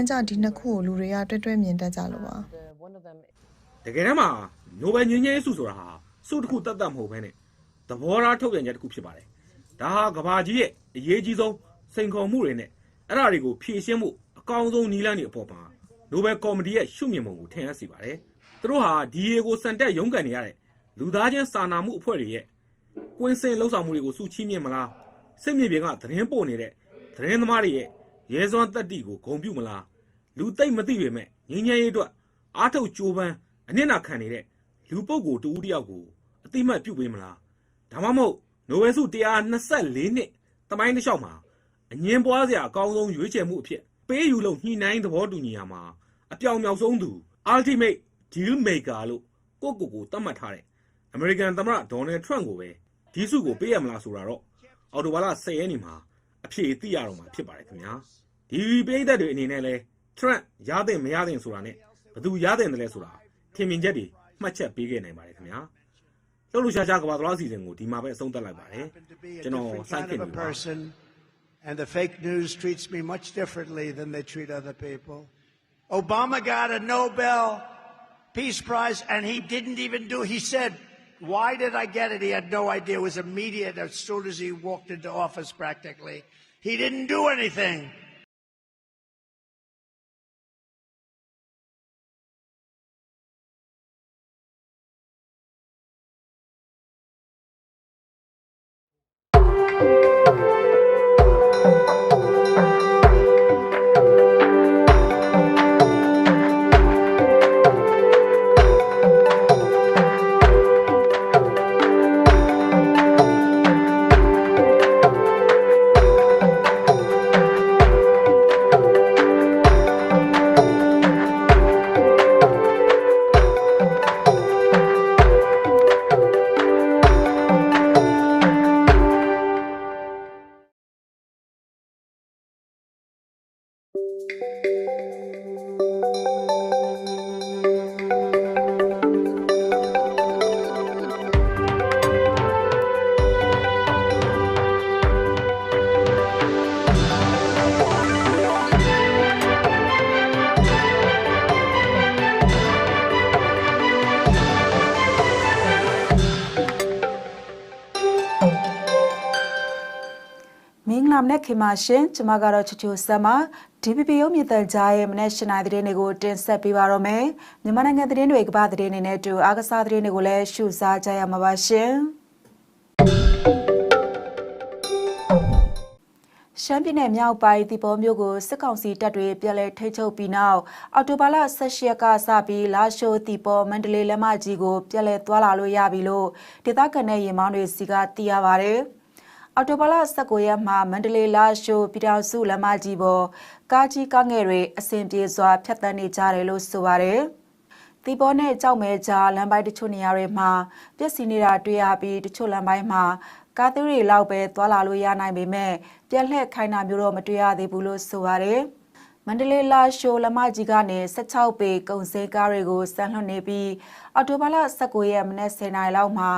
ကြဒီနှစ်ခုကိုလူတွေကတွဲတွဲမြင်တတ်ကြလို့ပါတကယ်တမ်းမှာနိုဘယ်ငြိမ်းချမ်းရေးဆုဆိုတာဟာဆုတစ်ခုတတ်တတ်မဟုတ်ဘဲနဲ့သဘောထားထုတ်ပြန်ချက်တစ်ခုဖြစ်ပါတယ်ဒါဟာကဘာကြီးရဲ့အရေးကြီးဆုံးစိန်ခေါ်မှုတွေနဲ့အဲ့ဒါတွေကိုဖြည့်ရှင်းမှုအကောင်းဆုံးနည်းလမ်းတွေအပေါ်မှာနိုဘယ်ကော်မတီရဲ့ရှုမြင်ပုံကိုထင်ဟပ်စေပါတယ်သူတို့ဟာဒီရေကိုစံတက်ရုန်းကန်နေရတဲ့လူသားချင်းစာနာမှုအဖွဲ့တွေရဲ့ကွင်းစင်လှုပ်ဆောင်မှုတွေကိုစုချီးမြှင့်မလားစစ်မြေပြင်ကသတင်းပို့နေတဲ့သတင်းသမားတွေရဲ့ရဲစွမ်းတက်တီကိုဂုဏ်ပြုမလား လူသိမ့်မသိပေမဲ့ငြိမ်းချမ်းရေးအတွက်အားထုတ်ကြိုးပမ်းအနစ်နာခံနေတဲ့လူပုဂ္ဂိုလ်တူဦးတစ်ယောက်ကိုအတိမတ်ပြုတ်ပေးမလားဒါမှမဟုတ်နိုဘယ်ဆု124နှစ်တမိုင်းတစ်လျှောက်မှာအငင်းပွားစရာအကောင်းဆုံးရွေးချယ်မှုအဖြစ်ပေးယူလို့ညှိနှိုင်းသဘောတူညီရမှာအပြောင်မြောက်ဆုံးသူ ultimate deal maker လို့ကိုယ့်ကိုယ်ကိုသတ်မှတ်ထားတဲ့အမေရိကန်သမ္မတဒေါ်နယ်ထရန့်ကိုပဲဒီဆုကိုပေးရမလားဆိုတာတော့အော်တိုဘာလ10ရက်နေ့မှာအဖြေသိရတော့မှာဖြစ်ပါတယ်ခင်ဗျာဒီပြည်သက်တွေအနေနဲ့လဲ ထရန့်ရတဲ့မရတဲ့ဆိုတာနဲ့ဘယ်သူရတဲ့တယ်လဲဆိုတာထင်မြင်ချက်တွေမှတ်ချက်ပေးခဲ့နိုင်ပါတယ်ခင်ဗျာလှုပ်လှရှားရှားကဘာသလားအစီအစဉ်ကိုဒီမှာပဲအဆုံးသတ်လိုက်ပါတယ် happen to be a ကျွန်တော် different စိုက် kind ခင် of နေ a ပါ person, and the fake news treats me much differently than they treat other people. Obama got a Nobel Peace Prize, and he didn't even do. He said, "Why did I get it?" He had no idea. It was immediate as soon as he walked into office. Practically, he didn't do anything. မင်္ဂလာမနက်ခင်ပါရှင်ကျမကတော့ချူချူဆက်မ DPP ရုံးမြင့်တန်ကြားရဲ့မနက်၈နာရီသတင်းတွေကိုတင်ဆက်ပေးပါတော့မယ်မြန်မာနိုင်ငံသတင်းတွေကမ္ဘာသတင်းတွေနဲ့အတူအားကစားသတင်းတွေကိုလည်းရှုစားကြရမှာပါရှင်ရှမ်းပြည်နယ်မြောက်ပိုင်းတီပေါ်မြို့ကိုစစ်ကောင်စီတပ်တွေပြည်လဲထိချုပ်ပြီးနောက်အော်တိုဘာလ16ရက်ကစပြီးလာရှိုးတီပေါ်မန္တလေးလမ်းမကြီးကိုပြည်လဲသွားလာလို့ရပြီလို့ဒေသခံတဲ့ရင်မောင်းတွေစီကသိရပါဗျ။ အော်တိုဘာလ19ရက်မှာမန္တလေးလာရှိုးပြည်တော်စုလမ်းမကြီးပေါ်ကားကြီးကားငယ်တွေအစဉ်ပြေစွာဖြတ်တန်းနေကြတယ်လို့ဆိုပါတယ်။တီပေါ်နဲ့ကြောက်မဲကြားလမ်းပိုင်းတချို့နေရာတွေမှာပြက်စီနေတာတွေ့ရပြီးတချို့လမ်းပိုင်းမှာကားသေးတွေလောက်ပဲသွာလာလို့ရနိုင်ပေမဲ့ပြက်လှက်ခိုင်းတာမျိုးတော့မတွေ့ရသေးဘူးလို့ဆိုပါတယ်။မန္တလေးလာရှိုးလမ်းမကြီးကနေ16ပေကုံစဲကားတွေကိုစမ်းလွှတ်နေပြီးအော်တိုဘာလ19ရက်မနေ့10နာရီလောက်မှာ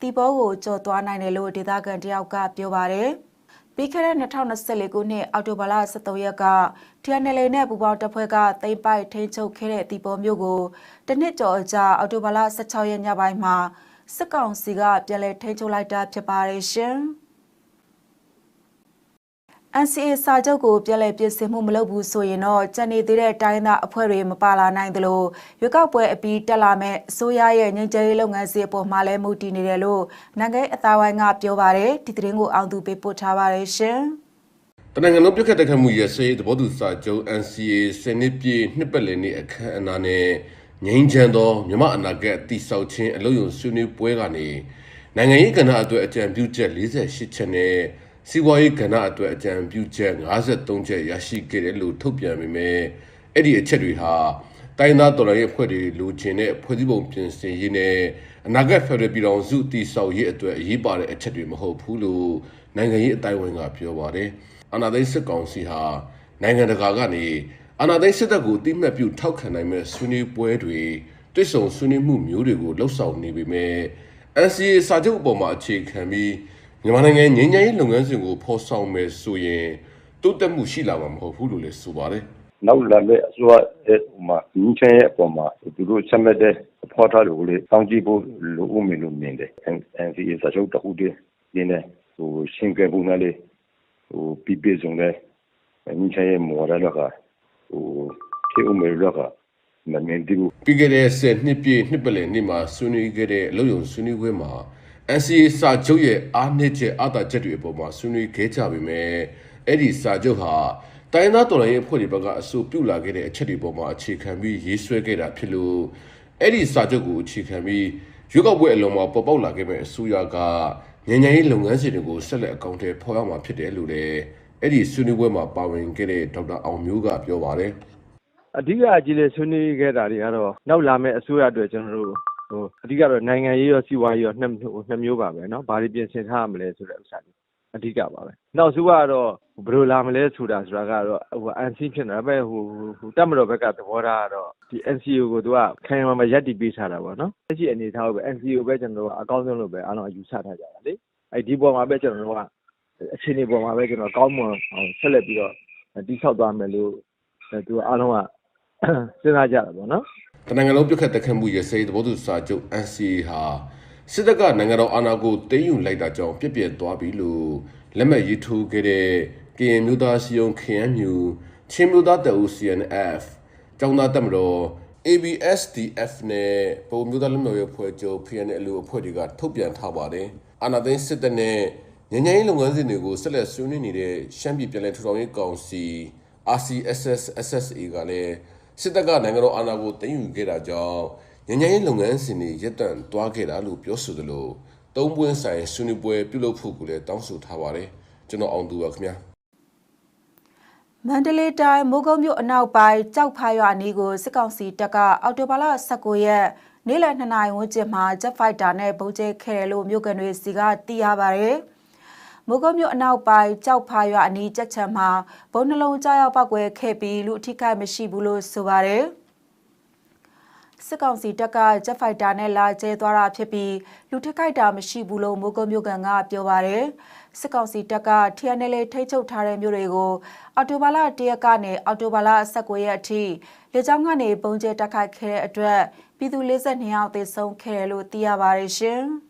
တီပေါ်ကိုကြော်သွားနိုင်တယ်လို့ဒေသခံတယောက်ကပြောပါတယ်။ပြီးခဲ့တဲ့2024ခုနှစ်အောက်တိုဘာလ23ရက်က TNL နဲ့ပူးပေါင်းတပ်ဖွဲ့ကသိမ်းပိုက်ထိန်းချုပ်ခဲ့တဲ့တီပေါ်မြို့ကိုတနစ်ကျော်အကြာအောက်တိုဘာလ16ရက်ညပိုင်းမှာစစ်ကောင်စီကပြန်လည်ထိန်းချုပ်လိုက်တာဖြစ်ပါတယ်ရှင်။ NCA စာချုပ်ကိုပြည်လဲပြင်ဆင်မှုမလုပ်ဘူးဆိုရင်တော့ကြံနေသေးတဲ့တိုင်းသားအဖွဲ့တွေမပါလာနိုင်သလိုရွေးကောက်ပွဲအပြီးတက်လာမဲ့အစိုးရရဲ့ငြိမ်းချမ်းရေးလုပ်ငန်းစဉ်အပေါ်မှာလည်းမူတည်နေတယ်လို့နိုင်ငံရေးအသားဝိုင်းကပြောပါတယ်ဒီသတင်းကိုအောင်သူပေးပို့ထားပါတယ်ရှင်တနင်္ဂနွေလုံးပြတ်ခတ်တဲ့ခတ်မှုရစေးသဘောတူစာချုပ် NCA စနစ်ပြည့်နှစ်ပတ်လည်နေ့အခမ်းအနားနဲ့ငြိမ်းချမ်းသောမြမအနာဂတ်တိဆောက်ခြင်းအလို့ယုံဆွေးနွေးပွဲကနေနိုင်ငံရေးကဏ္ဍအတွက်အကြံပြုချက်48ချက်နဲ့ စီးပွားရေးကဏ္ဍအတွက်အကြံပြုချက်53ချက်ရရှိခဲ့တယ်လို့ထုတ်ပြန်ပေမဲ့အဲ့ဒီအချက်တွေဟာတိုင်းသားတော်လှန်ရေးအဖွဲ့တွေလိုချင်တဲ့ဖွဲ့စည်းပုံပြင်ဆင်ရေးနဲ့အနာဂတ်ဖက်ဒရယ်ပြည်ထောင်စုတည်ဆောက်ရေးအတွက်အရေးပါတဲ့အချက်တွေမဟုတ်ဘူးလို့နိုင်ငံရေးအတိုင်းအဝန်ကပြောပါတယ်။အာဏာသိမ်းစစ်ကောင်စီဟာနိုင်ငံတကာကနေအာဏာသိမ်းစစ်တပ်ကိုတိမှတ်ပြုထောက်ခံနိုင်မဲ့ဆွေးနွေးပွဲတွေတွစ်ဆုံဆွေးနွေးမှုမျိုးတွေကိုလှုပ်ဆောင်နေပေမဲ့ NCA စာချုပ်အပေါ်မှာအခြေခံပြီး မြန်မာနိုင်ငံငြိမ်းချမ်းရေးလုပ်ငန်းစဉ်ကိုဖော်ဆောင်မယ်ဆိုရင်တိုးတက်မှုရှိလာမှာမဟုတ်ဘူးလို့လည်းဆိုပါတယ်နောက်လာမယ့်အစိုးရရဲ့ဟိုမှာငင်းချင်ရဲ့အပေါ်မှာသူတို့ဆက်မဲ့တဲ့ဖော်ထားလို့လေစောင့်ကြည့်ဖို့လိုဦးမယ်လို့မြင်တယ် NCA စာချုပ်တစ်ခုတည်းဒီနေ့ဟိုရှင်းပြဖို့နဲ့လေဟိုပြပြဆုံးတဲ့ငင်းချင်ရဲ့မော်ရလကဟိုဖြစ်ဦးမယ်လို့ကမမြင်ဘူးပြီးခဲ့တဲ့10နှစ်ပြည့်နှစ်ပလည်နှစ်မှာဆွေးနွေးခဲ့တဲ့အလုပ်ရုံဆွေးနွေးပွဲမှာ NCA စာချုပ်ရဲ့အားနည်းချက်အသာချက်တွေအပေါ်မှာဆွေးနွေးခဲ့ကြပေမဲ့အဲ့ဒီစာချုပ်ဟာတိုင်းသားတော်လှန်ရေးအဖွဲ့တွေဘက်ကအဆိုပြုလာခဲ့တဲ့အချက်တွေပေါ်မှာအခြေခံပြီးရေးဆွဲခဲ့တာဖြစ်လို့အဲ့ဒီစာချုပ်ကိုအခြေခံပြီးရွေးကောက်ပွဲအလုံးမှာပေါ်ပေါက်လာခဲ့မဲ့အစိုးရကညဉ့်ညဉ့်ရေးလုပ်ငန်းစဉ်တွေကိုဆက်လက်အကောင့်ထဲဖော်ရမှာဖြစ်တယ်လို့လည်းအဲ့ဒီဆွေးနွေးပွဲမှာပါဝင်ခဲ့တဲ့ဒေါက်တာအောင်မျိုးကပြောပါတယ်အဓိကအကြီးလေးဆွေးနွေးခဲ့တာတွေကတော့နောက်လာမယ့်အစိုးရအတွက်ကျွန်တော်တို့ ဟိုအဓိကတော့နိုင်ငံရေးရောစီးပွားရေးရောနှစ်မျိုးနှစ်မျိုးပါပဲเนาะဘာတွေပြင်ဆင်ထားရမလဲဆိုတဲ့ဥစ္စာတွေအဓိကပါပဲနောက်ဆိုကတော့ဘယ်လိုလာမလဲဆိုတာဆိုတာကတော့ဟို NC ဖြစ်နေတာပဲဟိုဟိုတက်မတော်ဘက်ကသဘောထားကတော့ဒီ NCO ကိုသူကခိုင်မာမရက်တည်ပေးထားတာပေါ့နော်လက်ရှိအနေထားကိုပဲ NCO ပဲကျွန်တော်တို့ကအကောင်းဆုံးလို့ပဲအားလုံးအယူဆထားကြတာလေအဲဒီပေါ်မှာပဲကျွန်တော်တို့ကအခြေအနေပေါ်မှာပဲကျွန်တော်ကောင်းမွန်အောင်ဆက်လက်ပြီးတော့တိဆောက်သွားမယ်လို့သူကအားလုံးက စဉ်းစားကြတာပေါ့နော်တနင်္ဂနွေလုံးပြတ်ခတ်တက်ခတ်မှုရစေသဘောတူစာချုပ် NCA ဟာစစ်တပ်ကနိုင်ငံတော်အာဏာကိုသိမ်းယူလိုက်တာကြောင့်ပြည့်ပြည့်သွားပြီလို့လက်မှတ်ရေးထိုးခဲ့တဲ့ကရင်မျိုးသားစီယုံ KNU ချင်းမျိုးသားတအူ CNF ကျောင်းသားတက်မတော် ABSDF နဲ့ပုံမျိုးသားလူမျိုးရေးအဖွဲ့ချုပ် PNL အဖွဲ့တွေကထုတ်ပြန်ထားပါတယ်အာဏာသိမ်းစစ်တပ်နဲ့ညဉ့်ညဉ့်လုပ်ငန်းစဉ်တွေကိုဆက်လက်ဆွေးနွေးနေတဲ့ရှမ်းပြည်ပြည်လဲထူထောင်ရေးကောင်စီ RCSS SSA ကလည်း စစ်တပ်ကနိုင်ငံတော်အာဏာကိုသိမ်းယူခဲ့တာကြောင့်ညဉ့်ညဉ့်ရေးလုပ်ငန်းစဉ်တွေရပ်တန့်သွားခဲ့တာလို့ပြောဆိုသလိုသုံးပွင့်ဆိုင်ဆွေးနွေးပွဲပြုလုပ်ဖို့ကိုလည်းတောင်းဆိုထားပါတယ်ကျွန်တော်အောင်သူပါခင်ဗျာမန္တလေးတိုင်းမိုးကုတ်မြို့အနောက်ပိုင်းကြောက်ဖားရွာအနီးကိုစစ်ကောင်စီတပ်ကအော်တိုဘာလ19ရက်နေ့လယ်2နာရီဝန်းကျင်မှာ Jet Fighter နဲ့ပုံကျဲခဲ့တယ်လို့မြို့ကန်တွေစီကသိရပါတယ်။ မိုးကုတ်မြို့အနောက်ပိုင်းကြောက်ဖားရွာအနီးကြက်ချံမှာဘုံနှလုံးကြားရောက်ပောက်ကွဲခဲ့ပြီးလူအထိခိုက်မရှိဘူးလို့ဆိုပါတယ်။စစ်ကောင်စီတပ်က Jet Fighter နဲ့လာကျဲသွားတာဖြစ်ပြီးလူထိခိုက်တာမရှိဘူးလို့မိုးကုတ်မြို့ကန်ကပြောပါတယ်။စစ်ကောင်စီတပ်က TNL ထိတ်ချုပ်ထားတဲ့မြို့တွေကိုအော်တိုဘာလ၁ရက်ကနေအော်တိုဘာလ19ရက်အထိလေကြောင်းကနေပုံကျဲတက်ခိုက်ခဲ့တဲ့အတွက်ပြည်သူ42ယောက်သေဆုံးခဲ့တယ်လို့သိရပါတယ်ရှင်။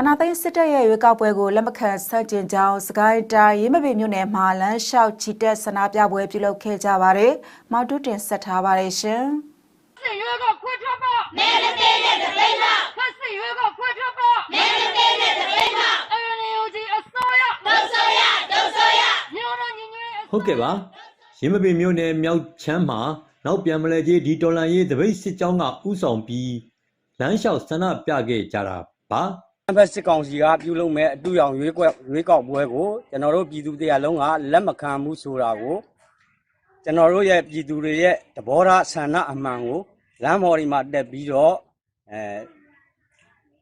အနာသိန်းစစ်တပ်ရဲ့ရွေးကောက်ပွဲကိုလက်မခံဆန့်ကျင်ကြောင်းစကိုင်းတိုင်းရင်းမပင်မြို့နယ်မှာလမ်းလျှောက်ချီတက်ဆန္ဒပြပွဲပြုလုပ်ခဲ့ကြပါတယ်။မောက်တုတင်ဆက်ထားပါတယ်ရှင်။စစ်ရွေးကိုခွင့်ထွက်ဖို့မဲမပေးတဲ့တပိတ်မဖက်စစ်ရွေးကိုခွင့်ထွက်ဖို့မဲမပေးတဲ့တပိတ်မအရနေဦးကြီးအစိုးရဒုဆိုရဒုဆိုရမြို့တော်ညီညွတ်ရေးဟုတ်ကဲ့ပါရင်းမပင်မြို့နယ်မြောက်ချမ်းမှာနောက်ပြန်မလဲကြီးဒီတော်လန်ရေးတပိတ်စစ်ကြောင်းကဥဆောင်ပြီးလမ်းလျှောက်ဆန္ဒပြခဲ့ကြတာပါ အဘက်စစ်ကောင်စီကပြုလုပ်မဲ့အတူရောင်ရွေးကွက်ရွေးကောက်ပွဲကိုကျွန်တော်တို့ပြည်သူတရားလုံးကလက်မခံဘူးဆိုတာကိုကျွန်တော်တို့ရဲ့ပြည်သူတွေရဲ့သဘောထားဆန္ဒအမှန်ကိုလမ်းပေါ်ဒီမှာတက်ပြီးတော့အဲ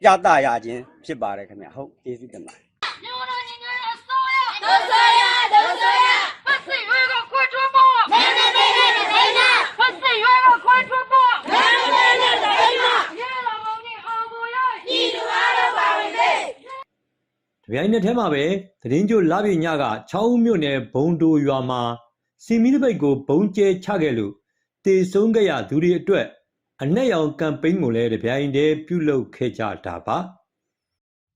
ပြသရခြင်းဖြစ်ပါတယ်ခင်ဗျဟုတ်ကျေးဇူးတင်ပါတယ်မြို့တော်ညီညွတ်ရေးအစိုးရဒုဆိုရဒုဆိုရဖက်စစ်ရွေးကိုခွင့်ထွက်ဖို့မဲမပေးတဲ့တပိတ်မဖက်စစ်ရွေးကိုခွင့်ထွက်ဖို့မဲမပေးတဲ့တပိတ်မရေလာမောင်ကြီးအောင်ပေါ်ရပြည်သူအားလုံးပါဝင်စေ တပြိုင်နက်တည်းမှာပဲသတင်းကြိုလာပြညက6ဦးမြို့နယ်ဘုံတိုရွာမှာစီမီတပိတ်ကိုဘုံကျဲချခဲ့လို့တေဆုံးခဲ့ရသူတွေအတွက်အနက်ရောင်ကမ်ပိန်းကိုလည်းတပြိုင်တည်းပြုလုပ်ခဲ့ကြတာပါ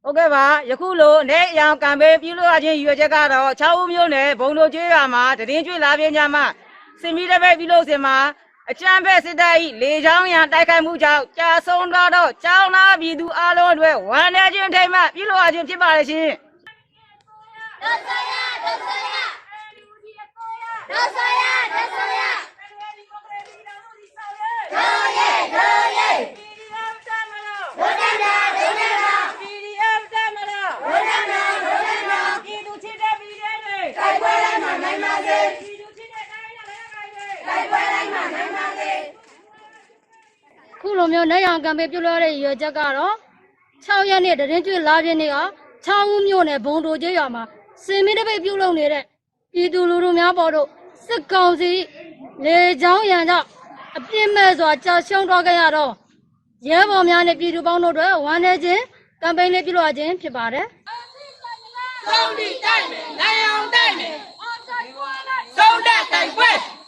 ဟုတ်ကဲ့ပါယခုလိုနေအရောင်ကံပေးပြုလို့ရခြင်းရည်ရွယ်ချက်ကတော့6ဦးမျိုးနဲ့ဘုံတို့ကျွေးရမှာတရင်ကျွေးလာပြင်းကြမှာစင်မီတစ်ပိတ်ပြုလို့စင်မှာ အချမ်းဖက်စစ်တပ်ဤလေချောင်းရန်တိုက်ခိုက်မှုကြောင့်ကြာဆုံးတော့တော့ကျောင်းသားပြည်သူအလုံးအတွက်ဝမ်းနေခြင်းထိတ်မှပြုလို့ရခြင်းဖြစ်ပါလေရှင်ဒုဆိုရဒုဆိုရဒုဆိုရဒုဆိုရဒိုရဲဒိုရဲ PDF တက်မလို့ဒိုနနာဒိုနနာ PDF တက်မလို့ ဒိုနနာဒိုနနာ ပြည်သူချစ်တဲ့ PDF တွေ တိုက်ပွဲတိုင်းမှာနိုင်ပါစေ ပြည်သူချစ်တဲ့တိုင်းနဲ့လည်းကိုင်တွေ တိုက်ပွဲတိုင်းမှာနိုင်ပါစေ ခု လိုမျိုးနိုင်အောင်ကံပေးပြုလုပ်ရတဲ့ရည်ရွယ်ချက်ကတော့6ရက်နေ့တရင်ကျွေးလာပြင်းနေ့က6ဦးမြို့နယ်ဘုံတို့ကျေးရွာမှာစင်မီတပိတ်ပြုလုပ်နေတဲ့ပြည်သူလူထုများပေါ်တို့စစ်ကောင်စီလေကြောင်းရန်ကြောင့်အပြစ်မဲ့စွာကြာရှုံးသွားကြရတော့ရဲဘော်များနဲ့ပြည်သူပေါင်းတို့အတွက်ဝမ်းနည်းခြင်းကမ်ပိန်းလေးပြုလုပ်ရခြင်းဖြစ်ပါတယ်ဒဆုံးတိတိုက်မယ်နိုင်အောင်တိုက်မယ်ဆုံးတဲ့တိုက်ပွဲ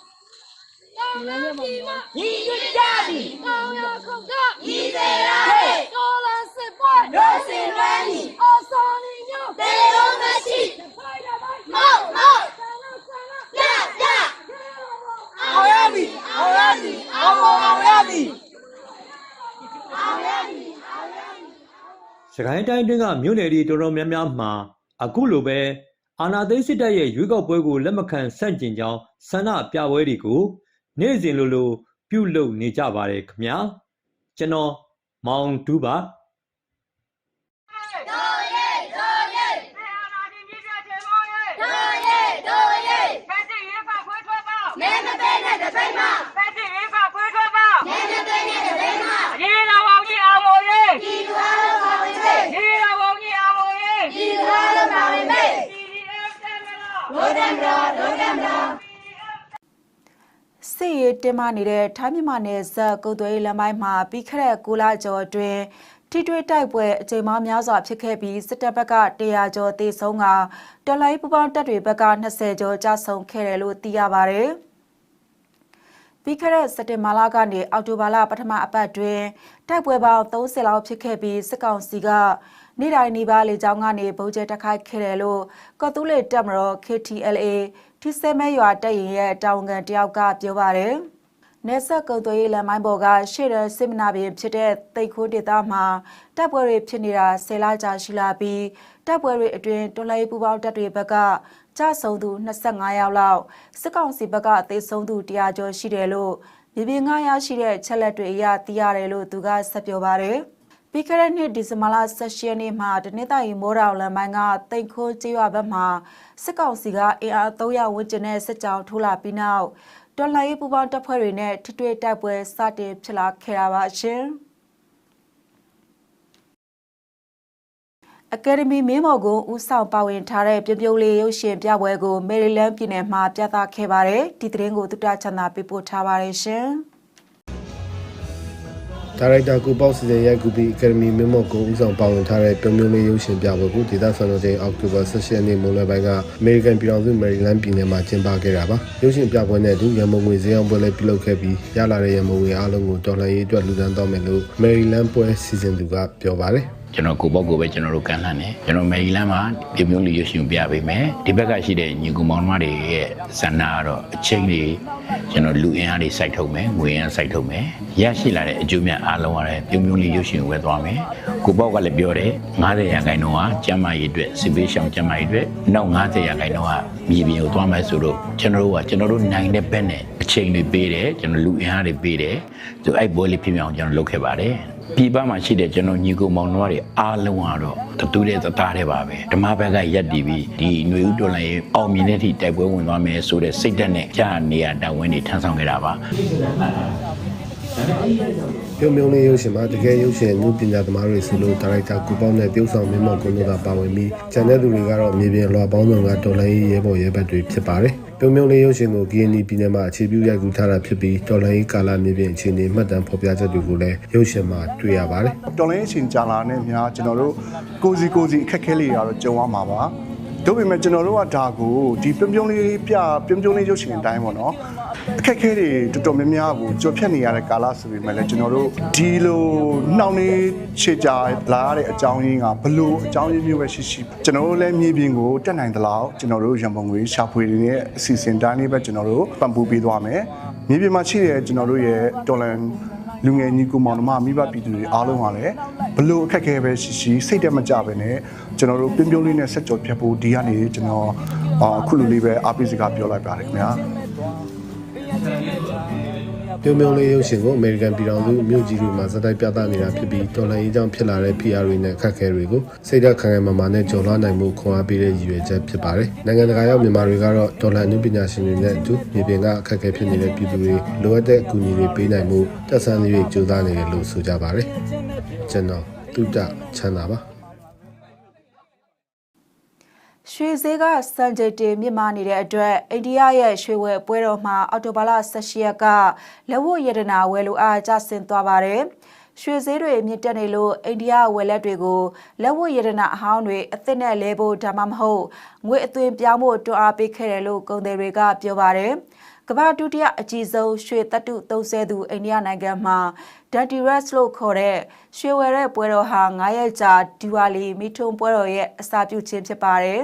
ညီညွတ်ကြသည်အောင်ရခုတ်ကညီသေးရဟဲ့တော်လာစစ်ပွဲလို့စင်လွမ်းသည်အစောနေညောတေလုံးမရှိမောက်မောက်ရရအောင်ရပြီအောင်ရပြီအောင်အောင်ရပြီအောင်ရပြီစကိုင်းတိုင်းတွင်းကမြို့နယ်တွေတော်တော်များများမှာအခုလိုပဲအာနာသိန်းစစ်တပ်ရဲ့ရွေးကောက်ပွဲကိုလက်မခံဆန့်ကျင်ကြောင်းဆန္ဒပြပွဲတွေကို နေ့စဉ်လိုလိုပြုလုပ်နေကြပါတယ်ခင်ဗျာကျွန်တော်မောင်တူပါတို့ရဲ့တို့ရဲ့အာနာဒီမြစ်ပြချေမောရဲ့တို့ရဲ့တို့ရဲ့ဖက်စီရေပါခွေးထွက်ပါမဲမပေးနဲ့တပိတ်မဖက်စီရေပါခွေးထွက်ပါမဲမပေးနဲ့တပိတ်မရေတော်အောင်ကြီးအောင်မို့ရေဒီလူအားလုံးပါဝင်မေရေတော်အောင်ကြီးအောင်မို့ရေဒီလူအားလုံးပါဝင်မေ PDF တမလို့ဒိုဒမ်ဘရာဒိုဒမ်ဘရာ စစ်ရေးတင်မာနေတဲ့ထိုင်းမြန်မာနယ်စပ်ကုတ်သွေးလမ်းပိုင်းမှာပြီးခဲ့တဲ့9လကျော်အတွင်းထိတွေ့တိုက်ပွဲအကြိမ်ပေါင်းများစွာဖြစ်ခဲ့ပြီးစစ်တပ်ဘက်က100ကျော်သေဆုံးကတော်လိုင်းပူပေါင်းတပ်တွေဘက်က20ကျော်ကြာဆုံးခဲ့တယ်လို့သိရပါတယ်။ပြီးခဲ့တဲ့စက်တင်ဘာလကနေအောက်တိုဘာလပထမအပတ်တွင်တိုက်ပွဲပေါင်း30လောက်ဖြစ်ခဲ့ပြီးစစ်ကောင်စီကနေ့တိုင်းနေ့ပါလေကြောင်းကနေဗုံးကျဲတက်ခိုက်ခဲ့တယ်လို့ကော်တူးလေတပ်မတော် KTLA ထိစဲမဲရွာတပ်ရင်ရဲ့တာဝန်ခံတယောက်ကပြောပါတယ်။နေဆက်ကုတ်သွေးလမ်းမိုင်းပေါ်ကရှေ့ရစစ်မနာပင်ဖြစ်တဲ့တိတ်ခိုးဒေသမှာတပ်ပွဲတွေဖြစ်နေတာဆယ်လကြာရှိလာပြီးတပ်ပွဲတွေအတွင်းတော်လှန်ရေးပူးပေါင်းတပ်တွေဘက်ကကြဆုံသူ25ယောက်လောက်စစ်ကောင်စီဘက်ကသေဆုံးသူ100ကျော်ရှိတယ်လို့မြေပြင်ငှားရရှိတဲ့ချက်လက်တွေအရသိရတယ်လို့သူကဆက်ပြောပါတယ်။ ပြီးခဲ့တဲ့နှစ်ဒီဇင်ဘာလ16ရက်နေ့မှာတနင်္သာရီမိုးတောင်လမ်းပိုင်းကတိတ်ခိုးကျေးရွာဘက်မှာစစ်ကောင်စီကအင်အား300ဝန်းကျင်နဲ့စစ်ကြောင်းထိုးလာပြီးနောက်တော်လှန်ရေးပူးပေါင်းတပ်ဖွဲ့တွေနဲ့ထိတွေ့တိုက်ပွဲစတင်ဖြစ်လာခဲ့တာပါရှင်။အကယ်ဒမီမင်းမော်ကိုဦးဆောင်ပါဝင်ထားတဲ့ပြုံးပြုံးလေးရုပ်ရှင်ပြပွဲကိုမယ်ရီလန်းပြည်နယ်မှာပြသခဲ့ပါတယ်။ဒီသတင်းကိုသုတချန်သာပေးပို့ထားပါတယ်ရှင်။ ဒါရိုက်တာကိုပေါ့စီစဉ်ရိုက်ကူပြီးအကယ်ဒမီမင်းမော့ကိုဦးဆောင်ပါဝင်ထားတဲ့ပြုံးပြုံးလေးရုပ်ရှင်ပြပွဲကိုဒေသစံတော်ချိန်အောက်တိုဘာ16ရက်နေ့မွန်းလွဲပိုင်းကအမေရိကန်ပြည်ထောင်စုမယ်ရီလန်းပြည်နယ်မှာကျင်းပခဲ့တာပါရုပ်ရှင်ပြပွဲနဲ့အတူရန်မုံငွေဈေးအောင်ပွဲလည်းပြုလုပ်ခဲ့ပြီးရလာတဲ့ရန်မုံငွေအားလုံးကိုတော်လှန်ရေးအတွက်လူဒန်းတော့မယ်လို့မယ်ရီလန်းပွဲစီစဉ်သူကပြောပါတယ် ကျွန်တော်ကိုပေါ့ကိုပဲကျွန်တော်တို့ကန်လှန်တယ်ကျွန်တော်မယ်ရီလန်းမှာပြုံပြုံးလေးရွှေရှင်ပြပေးမယ်ဒီဘက်ကရှိတဲ့ညီကူမောင်နှမတွေရဲ့ဇန္နာကတော့အချိန်တွေကျွန်တော်လူအင်အားတွေစိုက်ထုတ်မယ်ငွေအင်အားစိုက်ထုတ်မယ်ရရှိလာတဲ့အကျိုးမြတ်အားလုံးကလည်းပြုံပြုံးလေးရွှေရှင်ဝယ်သွားမယ်ကိုပေါ့ကလည်းပြောတယ်90ရာခိုင်နှုန်းကကျန်းမာရေးအတွက်စစ်ပေးရှောင်ကျန်းမာရေးအတွက်နောက်90ရာခိုင်နှုန်းကမြေပြင်ကိုသွားမယ်ဆိုတော့ကျွန်တော်တို့ကကျွန်တော်တို့နိုင်တဲ့ဘက်နဲ့အချိန်တွေပေးတယ်ကျွန်တော်လူအင်အားတွေပေးတယ်ဆိုအဲ့ဘောလေးဖြစ်မြောင်ကျွန်တော်လုပ်ခဲ့ပါတယ် ပြည်ပမှာရှိတဲ့ကျွန်တော်ညီကိုမောင်နှမတွေအားလုံးကတော့တတူတဲ့သသားတဲ့ပါပဲဓမ္မဘက်ကရက်တည်ပြီးဒီຫນွေဦးတော်လိုင်းအောင်မြင်တဲ့အထိတိုက်ပွဲဝင်သွားမယ်ဆိုတဲ့စိတ်ဓာတ်နဲ့ကြာနေရတာဝန်တွေထမ်းဆောင်ခဲ့တာပါပြုံးပြုံးလေးရုပ်ရှင်မှာတကယ်ရုပ်ရှင်အမှုပညာသမားတွေဆိုလို့ဒါရိုက်တာကိုပေါ့နဲ့ပြုံးဆောင်မင်းမော့ကိုတို့ကပါဝင်ပြီးကျန်တဲ့သူတွေကတော့မြေပြင်လွှာပေါင်းစုံကတော်လှန်ရေးရဲဘော်ရဲဘက်တွေဖြစ်ပါတယ် ပြုံးပြုံးလေးရုပ်ရှင်ကို GND ပြည်နယ်မှာအခြေပြုရိုက်ကူးထားတာဖြစ်ပြီးတော်လှန်ရေးကာလမြေပြင်အခြေအနေမှတ်တမ်းဖော်ပြချက်တွေကိုလည်းရုပ်ရှင်မှာတွေ့ရပါတယ်တော်လိုင်းအချိန်ကြာလာနဲ့များကျွန်တော်တို့ကိုစီကိုစီအခက်အခဲလေးတွေကတော့ကြုံရမှာပါ တို့ပေမဲ့ကျွန်တော်တို့ကဒါကိုဒီပြုံးပြုံးလေးပြပြုံးပြုံးလေးရုပ်ရှင်အတိုင်းပေါ့နော်အခက်အခဲတွေတော်တော်များများကိုကြော်ဖြတ်နေရတဲ့ကာလဆိုပေမဲ့လည်းကျွန်တော်တို့ဒီလိုနှောင့်နှေးခြေကြလာရတဲ့အကြောင်းရင်းကဘလို့အကြောင်းရင်းမျိုးပဲရှိရှိကျွန်တော်တို့လည်းမြေပြင်ကိုတက်နိုင်သလောက်ကျွန်တော်တို့ရံပုံငွေရှာဖွေနေတဲ့အစီအစဉ်တိုင်းလေးပဲကျွန်တော်တို့ပံ့ပိုးပေးသွားမယ်မြေပြင်မှာရှိတဲ့ကျွန်တော်တို့ရဲ့တော်လန် လူငယ်ညီကိုမောင်နှမမိဘပြည်သူတွေအားလုံးကလည်းဘလို့အခက်အခဲပဲရှိရှိစိတ်တက်မကြပဲနဲ့ကျွန်တော်တို့ပြင်းပြလေးနဲ့ဆက်ကြော်ဖြတ်ဖို့ဒီကနေကျွန်တော်အခုလိုလေးပဲအားပေးစကားပြောလိုက်ပါတယ်ခင်ဗျာ ပြုံးပြုံးလေးရုပ်ရှင်ကိုအမေရိကန်ပြည်ထောင်စုမြို့ကြီးတွေမှာစတိုက်ပြသနေတာဖြစ်ပြီးတော်လှန်ရေးကြောင့်ဖြစ်လာတဲ့ PR တွေနဲ့အခက်အခဲတွေကိုစိတ်ဓာတ်ခံခံမာမာနဲ့ကြော်လွှားနိုင်မှုခွန်အားပေးတဲ့ရည်ရွယ်ချက်ဖြစ်ပါတယ်။နိုင်ငံတကာရောက်မြန်မာတွေကတော့တော်လှန်ရေးပညာရှင်တွေနဲ့အတူမြေပြင်ကအခက်အခဲဖြစ်နေတဲ့ပြည်သူတွေလိုအပ်တဲ့အကူအညီတွေပေးနိုင်မှုတက်ဆန်းလေးတွေကြိုးစားနေတယ်လို့ဆိုကြပါတယ်။ကျွန်တော်တုဒ္ဒချမ်းသာပါ ရွှေဈေးကစံချိန်တင်မြင့်မာနေတဲ့အတွက်အိန္ဒိယရဲ့ရွှေဝယ်ပွဲတော်မှာအော်တိုဘာလ18ရက်ကလက်ဝတ်ရတနာဝယ်လိုအားကျဆင်းသွားပါတယ်။ရွှေဈေးတွေမြင့်တက်နေလို့အိန္ဒိယဝယ်လက်တွေကိုလက်ဝတ်ရတနာအဟောင်းတွေအသစ်နဲ့လဲဖို့ဒါမှမဟုတ်ငွေအသွင်ပြောင်းဖို့တွန်းအားပေးခဲ့တယ်လို့ကုန်သည်တွေကပြောပါတယ်။ ကမ္ဘာဒုတိယအကြီးဆုံးရွှေတတုသုံးဆဲသူအိန္ဒိယနိုင်ငံမှာ Dirty Rats လို့ခေါ်တဲ့ရွှေဝယ်တဲ့ပွဲတော်ဟာ9ရက်ကြာဒီဝါလီမီထုံပွဲတော်ရဲ့အစာပြုခြင်းဖြစ်ပါတယ်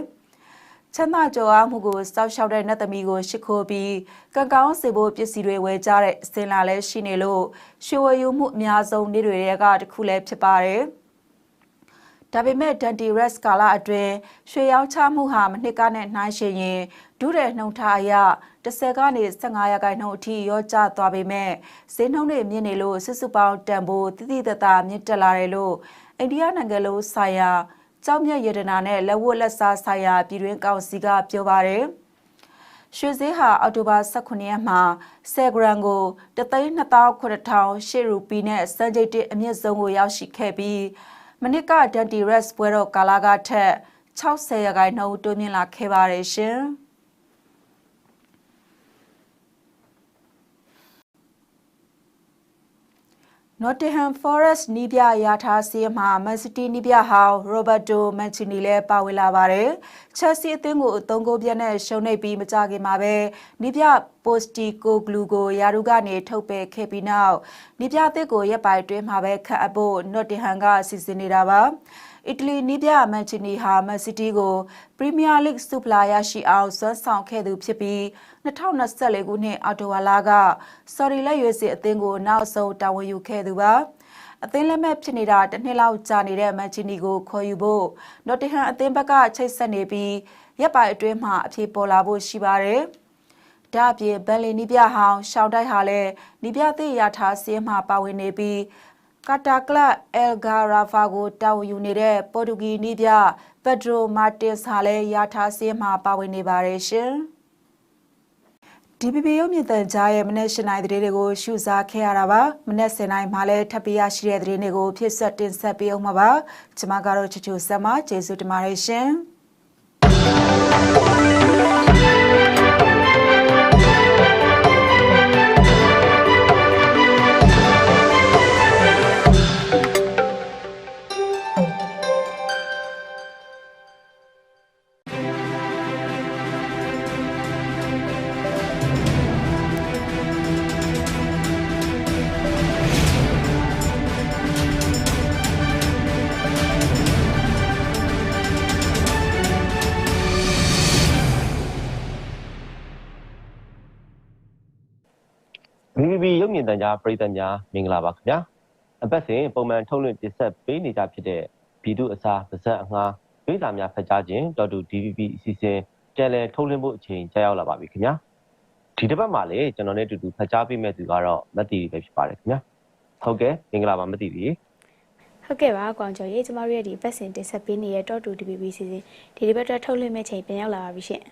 ။ချမ်းသာကြွယ်ဝမှုကိုစောက်ရှောက်တဲ့နတ်သမီးကိုရှ िख ိုးပြီးကံကောင်းစေဖို့ပစ္စည်းတွေဝယ်ကြတဲ့အစင်လာလဲရှိနေလို့ရွှေဝယ်ယူမှုအများဆုံးနေ့တွေကတစ်ခုလည်းဖြစ်ပါတယ်။ ဒါပေမဲ့ Dante Res ကာလအတွင်းရွှေရောင်းချမှုဟာမနှစ်ကနဲ့နှိုင်းယှဉ်ရင်ဒုတဲ့နှုံထားအရ10ကနေ15ရာခိုင်နှုန်းအထိရောကျသွားပေမဲ့ဈေးနှုန်းတွေမြင့်နေလို့စစ်စုပေါင်းတန်ဖိုးတိတိတသားမြင့်တက်လာတယ်လို့အိန္ဒိယနိုင်ငံလုံးဆိုင်ရာကြောက်မြတ်ရတနာနဲ့လက်ဝတ်လက်စားဆိုင်ရာပြည်တွင်းကောင်စီကပြောပါတယ်။ရွှေဈေးဟာအောက်တိုဘာ18ရက်မှာ10ဂရမ်ကို329,000ရူပီနဲ့စံချိန်တစ်အမြင့်ဆုံးကိုရောက်ရှိခဲ့ပြီး မနစ်ကဒန်တီရက်စ်ပွဲတော်ကာလာကထက်60ရာခိုင်နှုန်းတိုးမြင့်လာခဲ့ပါတယ်ရှင်။ Nottingham Forest နီးပြရာထားစီးမှာ Man City နီးပြဟောင်း Roberto Mancini လည်းပါဝင်လာပါတယ်။ Chelsea အသင်းကိုအသုံးကိုပြတ်နဲ့ရှုံးနိပ်ပြီးမကြခင်မှာပဲနီးပြ Postecoglou ကိုယာရုကနေထုတ်ပယ်ခဲ့ပြီးနောက်နီးပြအသစ်ကိုရက်ပိုင်တွင်းမှာပဲခန့်အပ်ဖို့ Nottingham ကစီစဉ်နေတာပါ။ အီတလီနီးပြမန်ချီနီဟာမန်စီးတီးကိုပရီးမီးယားလိဂ်စူပလာရရှိအောင်စွမ်းဆောင်ခဲ့သူဖြစ်ပြီး2024ခုနှစ်အောက်တိုဘာလကဆော်ရီလက်ရွေးစစ်အသင်းကိုနောက်ဆုံးတာဝန်ယူခဲ့သူပါအသင်းလက်မဲ့ဖြစ်နေတာတစ်နှစ်လောက်ကြာနေတဲ့မန်ချီနီကိုခေါ်ယူဖို့နော်တင်ဟန်အသင်းဘက်ကချိတ်ဆက်နေပြီးရက်ပိုင်အတွင်းမှာအပြေပေါ်လာဖို့ရှိပါတယ်။ဒါ့အပြင်ဘယ်လီနီးပြဟောင်းရှောင်းတိုက်ဟာလည်းနီးပြသည့်ရထားစည်းမှာပါဝင်နေပြီး ကာတာကလပ်အယ်ဂါရာဖာကိုတာဝန်ယူနေတဲ့ပေါ်တူဂီနီးပြပက်ဒရိုမာတင်စ်ဟာလည်းရာထားစည်းမှာပါဝင်နေပါတယ်ရှင်။ DPP ရုပ်မြင်သံကြားရဲ့မနေ့၈နိုင်သတင်းတွေကိုရှုစားခဲ့ရတာပါမနေ့10နိုင်မှာလည်းထပ်ပြရရှိတဲ့သတင်းတွေကိုဖြစ်ဆက်တင်ဆက်ပေးအောင်ပါပါကျွန်မကတော့ချူချူဆက်မကျေးဇူးတင်ပါတယ်ရှင်။ ကြားပရိသတ်များမင်္ဂလာပါခင်ဗျာ။အပတ်စဉ်ပုံမှန်ထုတ်လွှင့်တင်ဆက်ပေးနေကြဖြစ်တဲ့ဗီဒုအစားပါဇက်အငှားဒေသများဖတ်ကြားခြင်းတော်တူ DVB အစီအစဉ်ပြန်လည်ထုတ်လွှင့်ဖို့အချိန်ကြာရောက်လာပါပြီခင်ဗျာ။ဒီတစ်ပတ်မှာလည်းကျွန်တော်နဲ့အတူတူဖတ်ကြားပေးမဲ့သူကတော့မတ်တီပဲဖြစ်ပါတယ်ခင်ဗျာ။ဟုတ်ကဲ့မင်္ဂလာပါမတ်တီကြီး။ဟုတ်ကဲ့ပါကွန်ကျော်ရေကျမတို့ရဲ့ဒီပတ်စဉ်တင်ဆက်ပေးနေတဲ့ Top 2 DBB စီစဉ်ဒီဒီဘက်အတွက်ထုတ်လွှင့်မဲ့ချိန်ပြန်ရောက်လာပါပြီရှင်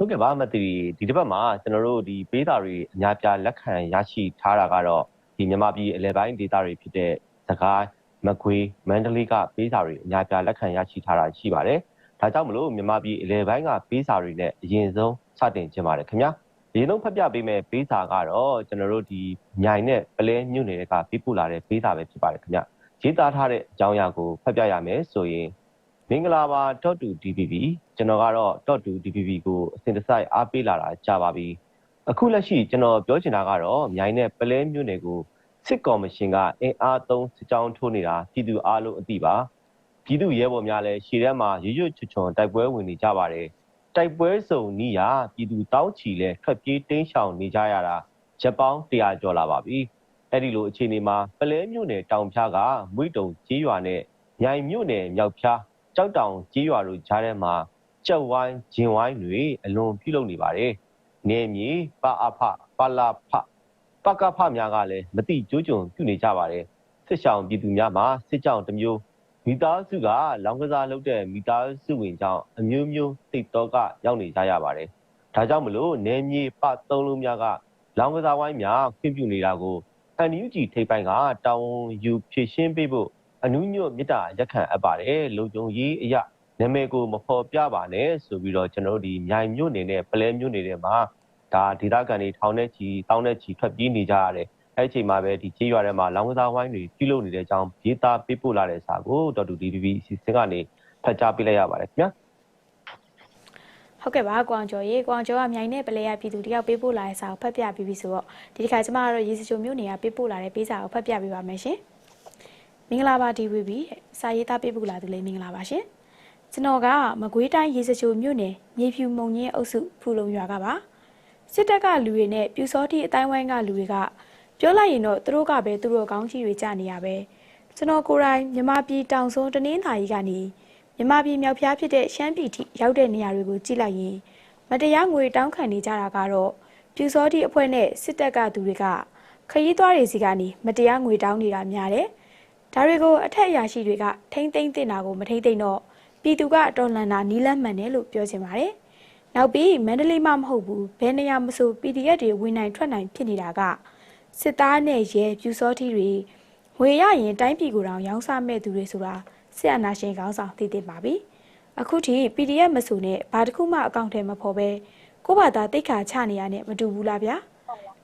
ဟုတ်ကဲ့ပါမတီဒီတစ်ပတ်မှာကျွန်တော်တို့ဒီပေးစာတွေအများပြားလက်ခံရရှိထားတာကတော့ဒီမြန်မာပြည်အလဲပိုင်းဒေသတွေဖြစ်တဲ့စကိုင်းမကွေးမန္တလေးကပေးစာတွေအများပြားလက်ခံရရှိထားတာရှိပါတယ်။ဒါကြောင့်မလို့မြန်မာပြည်အလဲပိုင်းကပေးစာတွေနဲ့အရင်ဆုံးစတင်ခြင်းပါတယ်ခင်ဗျာ။ဒီလုံးဖတ်ပြပေးမဲ့ပေးစာကတော့ကျွန်တော်တို့ဒီမြိုင်နဲ့ပလဲမြို့နယ်ကပေးပို့လာတဲ့ပေးစာပဲဖြစ်ပါတယ်ခင်ဗျ။ရေးသားထားတဲ့အကြောင်းအရာကိုဖတ်ပြရမယ်ဆိုရင် မင်္ဂလာပါ .2DBB ကျွန်တော်ကတော့ .2DBB ကိုအစဉ်တစိုက်အားပေးလာတာကြာပါပြီအခုလက်ရှိကျွန်တော်ပြောချင်တာကတော့မြိုင်နဲ့ပလဲမြို့နယ်ကိုစစ်ကော်မရှင်ကအင်အားသုံးစစ်ကြောင်းထိုးနေတာပြည်သူအားလုံးအသိပါပြည်သူရဲဘော်များလည်းရှေ့တန်းမှာရွရွချွချွန်တိုက်ပွဲဝင်နေကြပါတယ်တိုက်ပွဲစုံနီးရာပြည်သူတောင်းချီလဲထွက်ပြေးတင်းရှောင်နေကြရတာဂျပန်100ကျော်လာပါပြီအဲ့ဒီလိုအခြေအနေမှာပလဲမြို့နယ်တောင်ဖြားကမွိတုံကြီးရွာနဲ့မြိုင်မြို့နယ်မြောက်ဖြား ကြောက်တောင်ကြီးရွာတို့ကြားထဲမှာကြက်ဝိုင်းဂျင်ဝိုင်းတွေအလွန်ပြုလုပ်နေပါတယ်။နေမြေပအဖပလာဖပကဖများကလည်းမတိကျိုးကြုံပြုနေကြပါတယ်။စစ်ဆောင်ပြည်သူများမှာစစ်ကြောင်တစ်မျိုးမိသားစုကလောင်ကစားလုပ်တဲ့မိသားစုဝင်ကြောင့်အမျိုးမျိုးစိတ်တော့ကရောက်နေကြရပါတယ်။ဒါကြောင့်မလို့နေမြေပသုံးလုံးများကလောင်ကစားဝိုင်းများခွင့်ပြုနေတာကို NUG ထိပ်ပိုင်းကတောင်းယူဖြည့်ရှင်းပေးဖို့ အနုညွတ်မြစ်တာရက်ခံအပ်ပါတယ်လုံခြုံရေးအရာနာမည်ကိုမဖော်ပြပါနဲ့ဆိုပြီးတော့ကျွန်တော်တို့ဒီမြိုင်မြို့နယ်နဲ့ပလဲမြို့နယ်တွေမှာဒါဒေသခံတွေထောင်နဲ့ချီတောင်းနဲ့ချီထွက်ပြေးနေကြရတယ်အဲ့ဒီအချိန်မှာပဲဒီကြေးရွာထဲမှာလောင်ကစားဝိုင်းတွေပြုလုပ်နေတဲ့အကြောင်းရေးသားပေးပို့လာတဲ့စာကိုတော်တူ DVB အစီအစဉ်ကနေဖတ်ကြားပေးလိုက်ရပါတယ်ခင်ဗျာဟုတ်ကဲ့ပါကွမ်ကျော်ရေကွမ်ကျော်ကမြိုင်နဲ့ပလဲရပြည်သူတယောက်ပေးပို့လာတဲ့စာကိုဖတ်ပြပြီးပြီဆိုတော့ဒီတစ်ခါကျမကတော့ရေစချိုမျိုးနေရပေးပို့လာတဲ့ပေးစာကိုဖတ်ပြပေးပါမယ်ရှင် မင်္ဂလာပါ DVB စာရေးသားပေးပို့လာသူလေးမင်္ဂလာပါရှင်ကျွန်တော်ကမကွေးတိုင်းရေစချိုမျိုးနယ်မြေဖြူမုံညင်းအုပ်စုဖူလုံရွာကပါစစ်တပ်ကလူတွေနဲ့ပြူစောတိအတိုင်းဝိုင်းကလူတွေကပြောလိုက်ရင်တော့သူတို့ကပဲသူတို့ကောင်းချီတွေကြနေရပဲကျွန်တော်ကိုယ်တိုင်မြမပြည်တောင်စွန်းတနင်္သာရီကနေမြန်မာပြည်မြောက်ဖျားဖြစ်တဲ့ရှမ်းပြည်ထိရောက်တဲ့နေရာတွေကိုကြည့်လိုက်ရင်မတရားငွေတောင်းခံနေကြတာကတော့ပြူစောတိအဖွဲ့နဲ့စစ်တပ်ကသူတွေကခရီးသွားတွေစီကနေမတရားငွေတောင်းနေတာများတယ်။ ဒါတွေကိုအထက်အရာရှိတွေကထိမ့်သိမ့်တင်တာကိုမထိမ့်သိမ့်တော့ပြည်သူကအတော်လန်တာနီးလန်းမှန်တယ်လို့ပြောချင်ပါတယ်။နောက်ပြီးမန္တလေးမှမဟုတ်ဘူးဘယ်နေရာမဆို PDF တွေဝင်နိုင်ထွက်နိုင်ဖြစ်နေတာကစစ်သားနဲ့ရဲပြူစောတိတွေငွေရရင်တိုင်းပြည်ကိုယ်တောင်ရောင်းစားမဲ့သူတွေဆိုတာဆရာနာရှင်ကောင်းဆောင်သိသိပါပြီအခုထိ PDF မဆိုနဲ့ဘာတစ်ခုမှအကောင့်ထဲမဖော်ပဲကိုယ့်ဘာသာတိတ်ခါချနေရတဲ့မတူဘူးလားဗျာ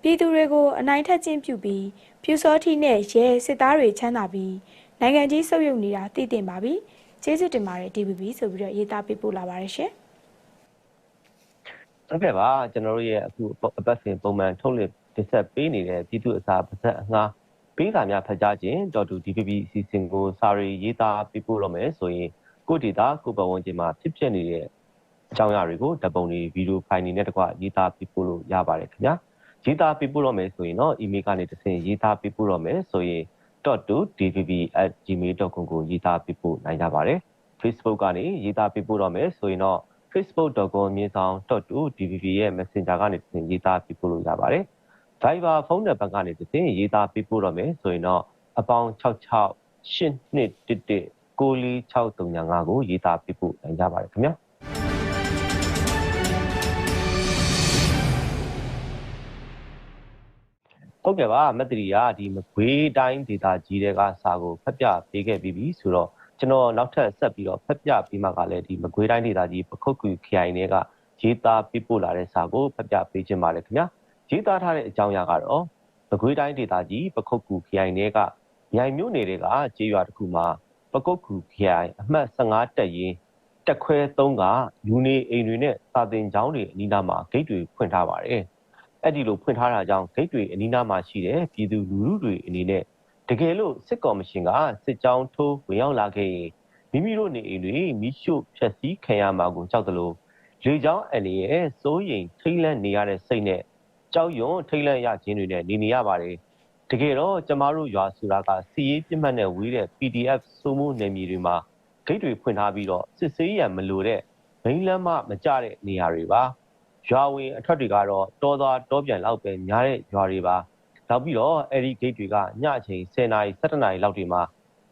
ပြည်သူတွေကိုအနိုင်ထက်ချင်းပြုပြီးပြူစောထီနဲ့ရဲစစ်သားတွေချမ်းသာပြီးနိုင်ငံကြီးဆုပ်ယုပ်နေတာသိတင်ပါပြီကျေးဇူးတင်ပါတယ် DVB ဆိုပြီးတော့ရေးသားပေးပို့လာပါတယ်ရှင်ဟုတ်ကဲ့ပါကျွန်တော်တို့ရဲ့အခုအပတ်စဉ်ပုံမှန်ထုတ်လွှင့်တင်ဆက်ပေးနေတဲ့ပြည်သူ့အစာပါဇက်အငှားပေးစာများဖတ်ကြားခြင်းတော်တူ DPP အစီအစဉ်ကိုစာရီရေးသားပေးပို့တော့မယ်ဆိုရင်ကိုဒေတာကိုပတ်ဝန်းကျင်မှာဖြစ်ပျက်နေတဲ့အကြောင်းအရာတွေကိုဓာတ်ပုံတွေဗီဒီယိုဖိုင်တွေနဲ့တကွရေးသားပေးပို့လို့ရပါတယ်ခင်ဗျာ ရေးသားပေးပို့တော့မယ်ဆိုရင်တော့ email ကနေတစ်ဆင့်ရေးသားပေးပို့တော့မယ်ဆိုရင် .2dpp@gmail.com ကိုရေးသားပေးပို့နိုင်ကြပါတယ် Facebook ကနေရေးသားပေးပို့တော့မယ်ဆိုရင်တော့ facebook.com မြေဆောင် .2dpp ရဲ့ Messenger ကနေတစ်ဆင့်ရေးသားပေးပို့လို့ရပါတယ် Viber ဖုန်းနံပါတ်ကနေတစ်ဆင့်ရေးသားပေးပို့တော့မယ်ဆိုရင်တော့အပေါင်း66 8211 94635ကိုရေးသားပေးပို့နိုင်ကြပါတယ်ခင်ဗျာ ဟုတ်ကဲ့ပါမက်တရီကဒီမကွေးတိုင်းဒေသကြီးတွေကစာကိုဖတ်ပြပေးခဲ့ပြီးပြီဆိုတော့ကျွန်တော်နောက်ထပ်ဆက်ပြီးတော့ဖတ်ပြပေးမှကလည်းဒီမကွေးတိုင်းဒေသကြီးပခုတ်ကူခရိုင်တွေကရေးသားပေးပို့လာတဲ့စာကိုဖတ်ပြပေးခြင်းပါတယ်ခင်ဗျာရေးသားထားတဲ့အကြောင်းအရာကတော့မကွေးတိုင်းဒေသကြီးပခုတ်ကူခရိုင်တွေကမြိုင်မြို့နယ်တွေကကျေးရွာတစ်ခုမှာပကုတ်ကူခရိုင်အမှတ်15တက်ရင်တက်ခွဲ3ကလူနေအိမ်တွေနဲ့စာတင်ကျောင်းတွေအနီးနားမှာဂိတ်တွေဖွင့်ထားပါတယ်။ အဲ့ဒီလိုဖွင့်ထားတာကြောင့်ဂိတ်တွေအနီးနားမှာရှိတဲ့ပြည်သူလူထုတွေအနေနဲ့တကယ်လို့စစ်ကော်မရှင်ကစစ်ကြောင်းထိုးဝင်ရောက်လာခဲ့ရင်မိမိတို့နေအိမ်တွေမိရှုဖျက်ဆီးခံရမှာကိုကြောက်တယ်လို့လေကြောင်းအနေနဲ့စိုးရိမ်ထိတ်လန့်နေရတဲ့စိတ်နဲ့ကြောက်ရွံ့ထိတ်လန့်ရခြင်းတွေနဲ့နေနေရပါတယ်။တကယ်တော့ကျမတို့ရွာဆိုတာကစီရေးပြစ်မှတ်နဲ့ဝေးတဲ့ PDF စိုးမိုးနယ်မြေတွေမှာဂိတ်တွေဖွင့်ထားပြီးတော့စစ်ဆေးရန်မလိုတဲ့မိန်းလမ်းမမကျတဲ့နေရာတွေပါ ရွာဝင်အထက်တွေကတော့တောသွားတောပြန်လောက်ပဲများတဲ့ရွာတွေပါနောက်ပြီးတော့အဲ့ဒီဂိတ်တွေကညအချိန်10နာရီ17နာရီလောက်တွေမှာ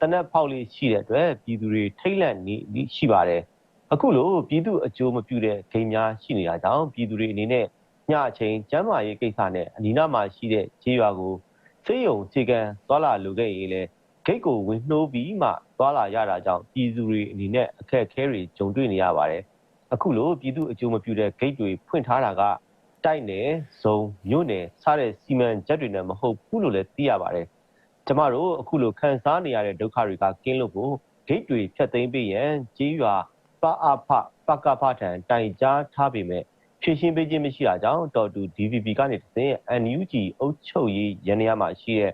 တနက်ဖောက်လေးရှိတဲ့အတွက်ပြည်သူတွေထိတ်လန့်နေရှိပါတယ်အခုလိုပြည်သူအကျိုးမပြုတဲ့ဂိမ်းများရှိနေတာကြောင့်ပြည်သူတွေအနေနဲ့ညအချိန်ကျမ်းမာရေးကိစ္စနဲ့အနီးနားမှာရှိတဲ့ခြေရွာကိုစေယုံခြေကန်သွားလာလိုခဲ့ရင်လည်းဂိတ်ကိုဝင်နှိုးပြီးမှသွားလာရတာကြောင့်ပြည်သူတွေအနေနဲ့အခက်အခဲတွေကြုံတွေ့နေရပါတယ် အခုလိုပြည်သူအကျိုးမပြုတဲ့ဂိတ်တွေဖွင့်ထားတာကတိုက်နယ်ဇုံမြို့နယ်စတဲ့စီမံချက်တွေနဲ့မဟုတ်ဘူးလို့လည်းသိရပါတယ်ကျမတို့အခုလိုခံစားနေရတဲ့ဒုက္ခတွေကကင်းလို့ကိုဂိတ်တွေဖြတ်သိမ်းပေးရန်ကြေးရွာပအဖပကဖထံတိုင်ကြားထားပေမဲ့ဖြည့်ရှင်းပေးခြင်းမရှိတာကြောင့်တော်တူ DVB ကနေတစ်ဆင့် NUG အုပ်ချုပ်ရေးရန်နေရာမှာရှိတဲ့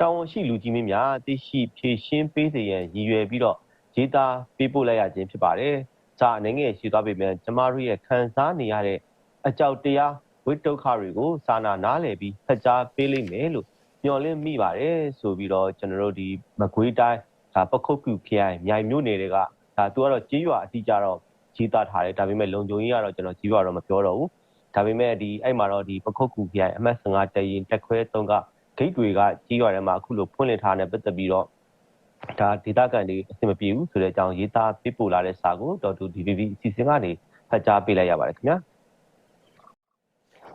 တောင်ဝန်ရှိလူကြီးမင်းများသိရှိဖြည့်ရှင်းပေးစေရန်ရည်ရွယ်ပြီးတော့ရေးသားပေးပို့လိုက်ရခြင်းဖြစ်ပါတယ်။ စာအနေငယ်ရှိသွားပေမဲ့ကျမတို့ရဲ့ခံစားနေရတဲ့အကြောက်တရားဝိတုခတွေကိုစာနာနားလည်ပြီးဖတ်ကြားပေးလိမ့်မယ်လို့မျှော်လင့်မိပါတယ်ဆိုပြီးတော့ကျွန်တော်တို့ဒီမကွေးတိုင်းဒါပခုတ်ကူခရိုင်မြိုင်မြို့နယ်တွေကဒါသူကတော့ကြေးရွာအတိအကျတော့ကြီးသားထားတယ်ဒါပေမဲ့လုံခြုံရေးကတော့ကျွန်တော်ကြီးရွာတော့မပြောတော့ဘူးဒါပေမဲ့ဒီအဲ့မှာတော့ဒီပခုတ်ကူခရိုင်အမှတ်15တရင်တက်ခွဲ3ကဂိတ်တွေကကြီးရွာထဲမှာအခုလိုဖွင့်လှစ်ထားတဲ့ပတ်သက်ပြီးတော့ ဒါဒေတာကန်တွေအဆင်မပြေဘူးဆိုတဲ့အကြောင်းရေးသားပေးပို့လာတဲ့စာကိုဒေါက်တူ DVB အစီအစဉ်ကနေဖတ်ကြားပေးလိုက်ရပါတယ်ခင်ဗျာ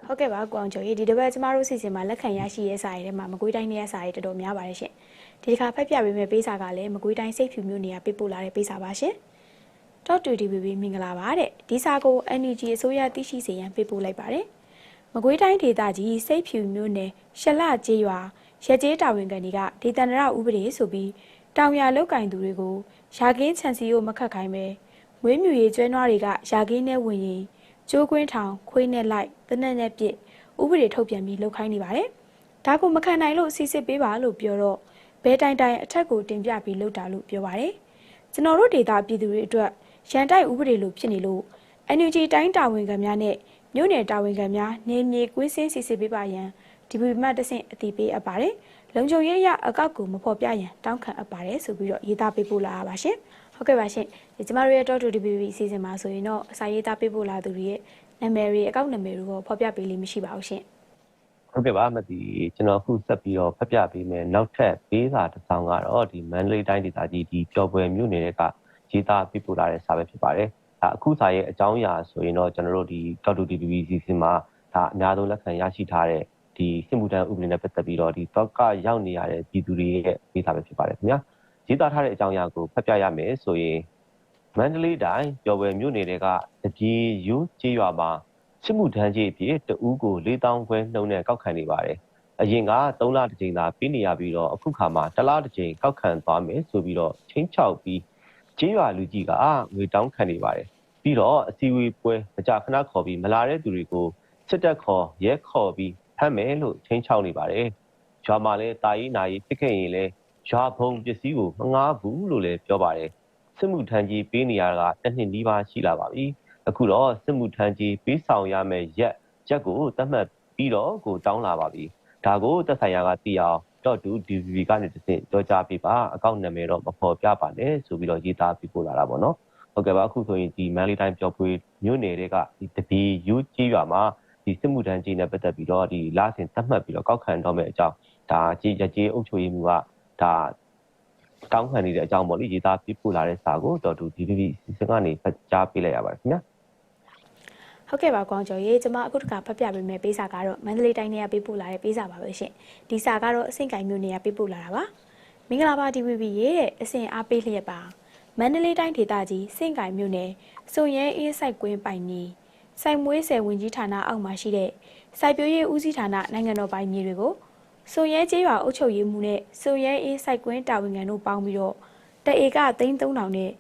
ဟုတ်ကဲ့ပါကိုအောင်ကျော်ရေဒီတစ်ပတ်ကျမတို့စီစဉ်မှာလက်ခံရရှိရဲ့စာရီထဲမှာမကွေးတိုင်းရဲ့စာရီတော်တော်များပါတယ်ရှင်ဒီတစ်ခါဖတ်ပြပေးမယ့်ပေးစာကလည်းမကွေးတိုင်းစိတ်ဖြူမျိုးနေရာပေးပို့လာတဲ့ပေးစာပါရှင်တော့တူဒီဘီဘီမင်္ဂလာပါတဲ့ဒီစာကို NUG အစိုးရသိရှိစေရန်ပေးပို့လိုက်ပါတယ်မကွေးတိုင်းဒေသကြီးစိတ်ဖြူမျိုးနယ်ရှလကျေးရွာရက်ကျေးတာဝန်ခံတွေကဒေသန္တရဥပဒေဆိုပြီး တောင်ရလောက်ကင်သူတွေကိုယာကင်းခြံစည်းကိုမခတ်ခိုင်းပဲမွေးမြူရေးကျွဲနွားတွေကယာကင်းနဲ့ဝင်ရင်ကျိုးကွင်းထောင်ခွေးနဲ့လိုက်တနက်နဲ့ပြစ်ဥပဒေထုတ်ပြန်ပြီးလှုပ်ခိုင်းနေပါတယ်။ဒါကိုမခံနိုင်လို့စီစစ်ပေးပါလို့ပြောတော့ဘဲတိုင်တိုင်အထက်ကိုတင်ပြပြီးလှုပ်တာလို့ပြောပါတယ်။ကျွန်တော်တို့ဒေတာပြည်သူတွေအတွက်ရန်တိုက်ဥပဒေလိုဖြစ်နေလို့ NUG တိုင်းတာဝန်ခံများနဲ့မြို့နယ်တာဝန်ခံများနေမြေကွင်းစင်းစီစစ်ပေးပါရန်ဒီပီမတ်တဆင့်အတိပေးအပ်ပါတယ်။ လုံခြုံရေးအရအကောက်ကိုမဖော်ပြရန်တောင်းခံအပ်ပါတယ်ဆိုပြီးတော့ရေးသားပေးပို့လာပါရှင်။ဟုတ်ကဲ့ပါရှင်။ဒီကျမတို့ရဲ့ Talk to DPP အစီအစဉ်မှာဆိုရင်တော့အစာရေးသားပေးပို့လာသူတွေရဲ့နာမည်တွေအကောက်နာမည်တွေကိုဖော်ပြပေးလိမ့်မရှိပါဘူးရှင်။ဟုတ်ကဲ့ပါမသိကျွန်တော်အခုဆက်ပြီးတော့ဖတ်ပြပေးမယ်နောက်ထပ်ပေးစာတစ်စောင်ကတော့ဒီမန္တလေးတိုင်းဒေသကြီးဒီပျော်ပွဲမြို့နယ်ကရေးသားပြပို့လာတဲ့စာပဲဖြစ်ပါတယ်ဒါအခုစာရဲ့အကြောင်းအရာဆိုရင်တော့ကျွန်တော်တို့ဒီတောက်တူ TVB စီစဉ်မှာဒါအများဆုံးလက်ခံရရှိထားတဲ့ ဒီစစ်မှုထမ်းဥပဒေနဲ့ပတ်သက်ပြီးတော့ဒီတော့ကရောက်နေရတဲ့ပြည်သူတွေရဲ့ပေးစာပဲဖြစ်ပါတယ်ခင်ဗျာရေးသားထားတဲ့အကြောင်းအရာကိုဖတ်ပြရမယ်ဆိုရင်မန္တလေးတိုင်းပျော်ပွဲမြို့နယ်ကတပြေယူကျေးရွာမှာစစ်မှုထမ်းကြီးအဖြစ်တဦးကို4000ခွဲနှုန်းနဲ့ကောက်ခံနေပါတယ်။အရင်က3လတစ်ကြိမ်သာပေးနေရပြီးတော့အခုခါမှာတစ်လတစ်ကြိမ်ကောက်ခံသွားမယ်ဆိုပြီးတော့ချင်းချောက်ပြီးကျေးရွာလူကြီးကငွေတောင်းခံနေပါတယ်။ပြီးတော့အစည်းအဝေးပွဲမကြာခဏခေါ်ပြီးမလာတဲ့သူတွေကိုစစ်တပ်ခေါ်ရဲခေါ်ပြီးဖ မ်းမယ်လို့ချင်းချောက်နေပါတယ်။ရွာမှာလည်းတာကြီးနာကြီးဖြစ်ခဲ့ရင်လည်းရွာဘုံပစ္စည်းကိုမငားဘူးလို့လည်းပြောပါတယ်။စစ်မှုထမ်းကြီးပေးနေရတာကတစ်နှစ်နီးပါးရှိလာပါပြီ။အခုတော့စစ်မှုထမ်းကြီးပေးဆောင်ရမယ့်ရက်ရက်ကိုသတ်မှတ်ပြီးတော့ကိုတောင်းလာပါပြီဒါကိုသက်ဆိုင်ရာကသိအောင်တော့တူ DVB ကနေတစ်ဆင့်ကြောကြားပေးပါအကောင့်နာမည်တော့မဖော်ပြပါနဲ့ဆိုပြီးတော့ရေးသားပြီးပို့လာတာပေါ့နော်ဟုတ်ကဲ့ပါအခုဆိုရင်ဒီမန်လေးတိုင်းပျော်ပွေမြို့နယ်တွေကဒီတပီယူကြီးရွာမှာ ဒီစစ်မှုထမ်းကြီးနဲ့ပတ်သက်ပြီးတော့ဒီလာဆင်သတ်မှတ်ပြီးတော့ကောက်ခံတော့မယ့်အကြောင်းဒါကြီးရကြီးအုပ်ချုပ်ရေးမှုကဒါတောင်းခံနေတဲ့အကြောင်းပေါ့လေရေးသားပြပို့လာတဲ့စာကိုတော့တူ DVB စီစဉ်ကနေဖတ်ကြားပေးလိုက်ရပါတယ်ခင်ဗျာဟုတ်ကဲ့ပါကွန်ကျော်ရေကျွန်မအခုတခါဖတ်ပြပေးမယ်ပေးစာကတော့မန္တလေးတိုင်းထဲကပေးပို့လာတဲ့ပေးစာပါပဲရှင်ဒီစာကတော့အဆင့်ကိုင်မျိုးနေကပေးပို့လာတာပါမင်္ဂလာပါ DVB ရဲ့အဆင့်အားပေးလျက်ပါမန္တလေးတိုင်းဒေသကြီးစင့်ကိုင်မျိုးနယ်စုံရဲအေးဆိုင်ကွင်းပိုင်နီ စိုက်မွေးဆယ်ဝင်ကြီးဌာနအောက်မှာရှိတဲ့စိုက်ပျိုးရေးဦးစီးဌာနနိုင်ငံတော်ပိုင်မြေတွေကိုစုံရဲကျေးရွာအုပ်ချုပ်ရေးမှုနဲ့စုံရဲအေးစိုက်ကွင်းတာဝန်ခံတို့ပေါင်းပြီးတော့တအေကသိန်း3000နဲ့